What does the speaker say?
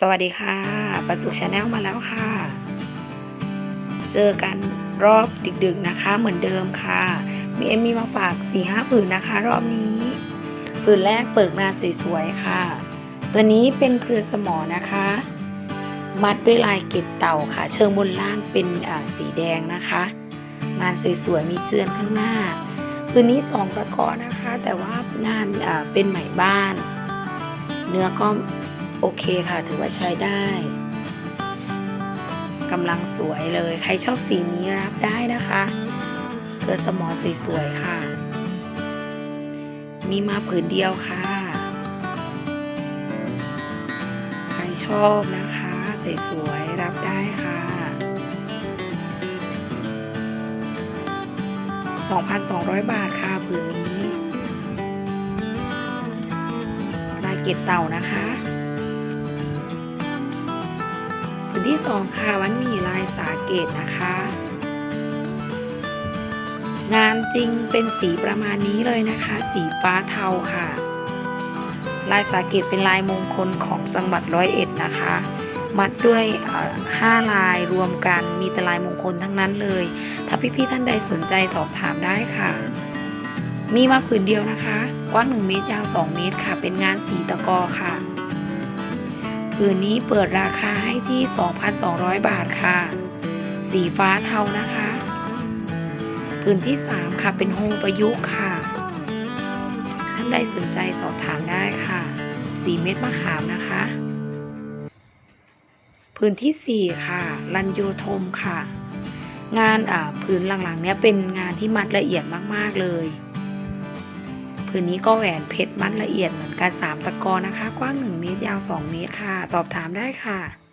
สวัสดีค่ะ ประสุชาแนลมาแล้วค่ะ เจอกันรอบดึกๆนะคะ เหมือนเดิมค่ะ มีเอ็มมีมาฝาก4ีหผืนนะคะ รอบนี้ ผืนแรกเปิกนานสวยๆค่ะ ตัวนี้เป็นเครือสมอนะคะ มัดด้วยลายเกล็ดเต่าค่ะ เชิงบนล่างเป็นสีแดงนะคะ งานสวยๆมีเจือนข้างหน้าคืนนี้สองตะกอนะคะ แต่ว่างานเป็นไหมบ้าน เนื้อก็ โอเคค่ะถือว่าใช้ได้กำลังสวยเลย ใครชอบสีนี้รับได้นะคะเกลือสมอสวยๆค่ะ มีมาผืนเดียวค่ะ ใครชอบนะคะสวยๆรับได้ค่ะ2,200 บาทค่ะผืนนี้ลายเกตเต่านะคะ ที่สองค่ะมันมีลายสาเกตนะคะ งานจริงเป็นสีประมาณนี้เลยนะคะ สีฟ้าเทาค่ะ ลายสาเกตเป็นลายมงคลของจังหวัดร้อยเอ็ดนะคะ มัดด้วยห้าลายรวมกันมีแต่ลายมงคลทั้งนั้นเลย ถ้าพี่ๆท่านใดสนใจสอบถามได้ค่ะ มีมาผืนเดียวนะคะ กว้าง1เมตรยาว2เมตรค่ะ เป็นงานสีตะกอค่ะ ผืนนี้เปิดราคาให้ที่ 2,200 บาทค่ะ สีฟ้าเทานะคะ ผืนที่ 3 ค่ะเป็นโฮมประยุกต์ค่ะ ท่านใดสนใจสอบถามได้ค่ะ สีเม็ดมะขามนะคะพื้นที่ 4 ค่ะ รันโยธมค่ะ งานอ่าพื้นหลังๆเนี้ยเป็นงานที่มัดละเอียดมากๆเลย นนี้ก็แหวนเพชรมัดละเอียดเหมือนกัน3ตะกอนะคะ กว้าง 1 เมตรยาว 2 เมตรค่ะ สอบถามได้ค่ะ